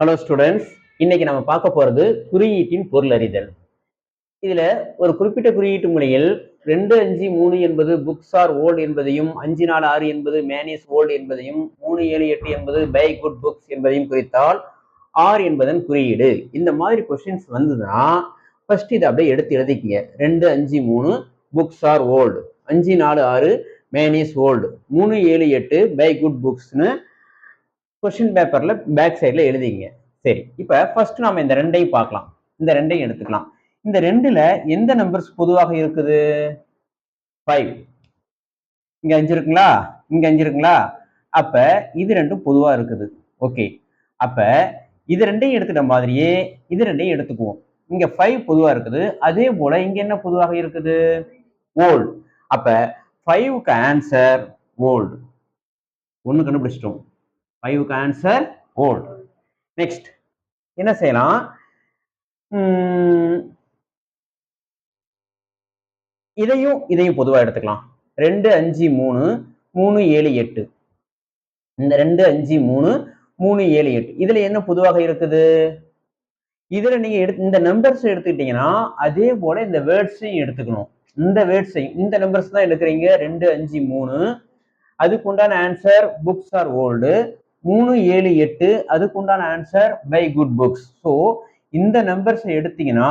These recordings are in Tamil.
ஹலோ ஸ்டூடெண்ட்ஸ் இன்னைக்கு நம்ம பார்க்க போறது குறியீட்டின் பொருள் அறிதல் இதுல ஒரு குறிப்பிட்ட குறியீட்டு முறையில் ரெண்டு அஞ்சு மூணு என்பது புக்ஸ் ஆர் ஓல்டு என்பதையும் அஞ்சு நாலு ஆறு என்பது மேனேஸ் ஓல்டு என்பதையும் மூணு ஏழு எட்டு என்பது பை குட் புக்ஸ் என்பதையும் குறித்தால் ஆர் என்பதன் குறியீடு. இந்த மாதிரி கொஸ்டின்ஸ் வந்ததுன்னா ஃபர்ஸ்ட் இதை அப்படியே எடுத்து எழுதிக்கங்க. ரெண்டு அஞ்சு மூணு புக்ஸ் ஆர் ஓல்டு அஞ்சு நாலு ஆறு மேனேஸ் ஓல்டு மூணு ஏழு எட்டு பை குட் புக்ஸ்னு கொஸ்டின் பேப்பர்ல பேக் சைடில் எழுதிங்க. சரி இப்போ ஃபர்ஸ்ட் நாம இந்த ரெண்டையும் பார்க்கலாம். இந்த ரெண்டையும் எடுத்துக்கலாம். இந்த ரெண்டுல எந்த நம்பர்ஸ் பொதுவாக இருக்குது? ஃபைவ் இங்க அஞ்சு இருக்குங்களா? இங்க அஞ்சு இருக்குங்களா? அப்ப இது ரெண்டும் பொதுவா இருக்குது. ஓகே அப்ப இது ரெண்டையும் எடுத்துட்ட மாதிரியே இது ரெண்டையும் எடுத்துக்குவோம். இங்க ஃபைவ் பொதுவா இருக்குது. அதே போல இங்க என்ன பொதுவாக இருக்குது? ஓல்டு அப்ப ஃபைவுக்கு ஆன்சர் ஓல்டு ஒன்று கண்டுபிடிச்சிட்டோம். ஃபைவுக்கு ஆன்சர் ஓல்டு நெக்ஸ்ட் என்ன செய்யலாம்? இதையும் இதையும் பொதுவாக எடுத்துக்கலாம். ரெண்டு அஞ்சு மூணு மூணு ஏழு எட்டு. இந்த ரெண்டு அஞ்சு மூணு மூணு ஏழு எட்டு. இதில் என்ன பொதுவாக இருக்குது? இதில் நீங்கள் எடுத்து இந்த நம்பர்ஸ் எடுத்துக்கிட்டீங்கன்னா அதே போல் இந்த வேர்ட்ஸையும் எடுத்துக்கணும். இந்த வேர்ட்ஸையும் இந்த நம்பர்ஸ் தான் எடுக்கிறீங்க. ரெண்டு அஞ்சு மூணு. அதுக்கு உண்டான ஆன்சர் புக்ஸ் ஆர் ஓல்டு மூணு ஏழு எட்டு அதுக்கு உண்டான answer by good books so இந்த நம்பர்ஸ் எடுத்தீங்கன்னா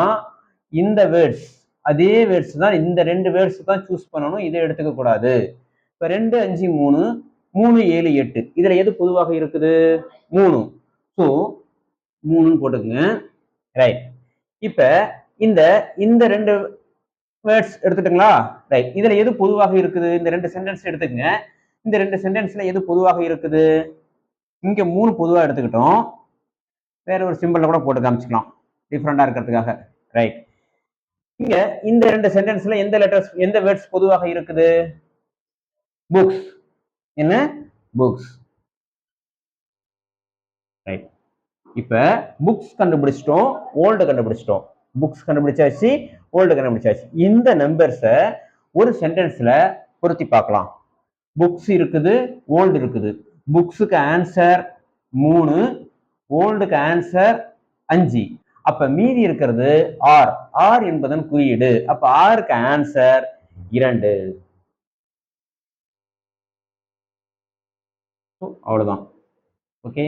இந்த வேர்ட்ஸ் அதே வேர்ட்ஸ் தான் இந்த ரெண்டு வேர்ட்ஸ் தான் சூஸ் பண்ணணும் இதை எடுத்துக்க கூடாது. இப்போ ரெண்டு அஞ்சு மூணு மூணு ஏழு எட்டு இதுல எது பொதுவாக இருக்குது? மூணு. ஸோ மூணுன்னு போட்டுக்கோங்க. ரைட் இப்போ இந்த இந்த ரெண்டு வேர்ட்ஸ் எடுத்துட்டுங்களா? ரைட் இதுல எது பொதுவாக இருக்குது? இந்த ரெண்டு சென்டென்ஸ் எடுத்துக்கங்க. இந்த ரெண்டு சென்டென்ஸ்ல எது பொதுவாக இருக்குது? இங்கே மூணு பொதுவாக எடுத்துக்கிட்டோம். வேற ஒரு சிம்பிள்ல கூட போட்டு காமிச்சிக்கலாம். டிஃப்ரெண்டாக இருக்கிறதுக்காக. ரைட் இங்க இந்த ரெண்டு சென்டென்ஸில் எந்த லெட்டர்ஸ் எந்த வேர்ட்ஸ் பொதுவாக இருக்குது? புக்ஸ் என்ன? புக்ஸ் ரைட் இப்போ புக்ஸ் கண்டுபிடிச்சிட்டோம் ஓல்டு கண்டுபிடிச்சிட்டோம். புக்ஸ் கண்டுபிடிச்சாச்சு ஓல்டு கண்டுபிடிச்சாச்சு. இந்த நம்பர்ஸை ஒரு சென்டென்ஸ்ல பொருத்தி பார்க்கலாம். புக்ஸ் இருக்குது ஓல்டு இருக்குது. புக்ஸுக்கு ஆன்சர் மூணு ஓல்டுக்கு ஆன்சர் அஞ்சு. அப்ப மீதி இருக்கிறது ஆர் ஆர் என்பதன் குறியீடு. அப்ப ஆருக்கு ஆன்சர் இரண்டு. அவ்வளவுதான். ஓகே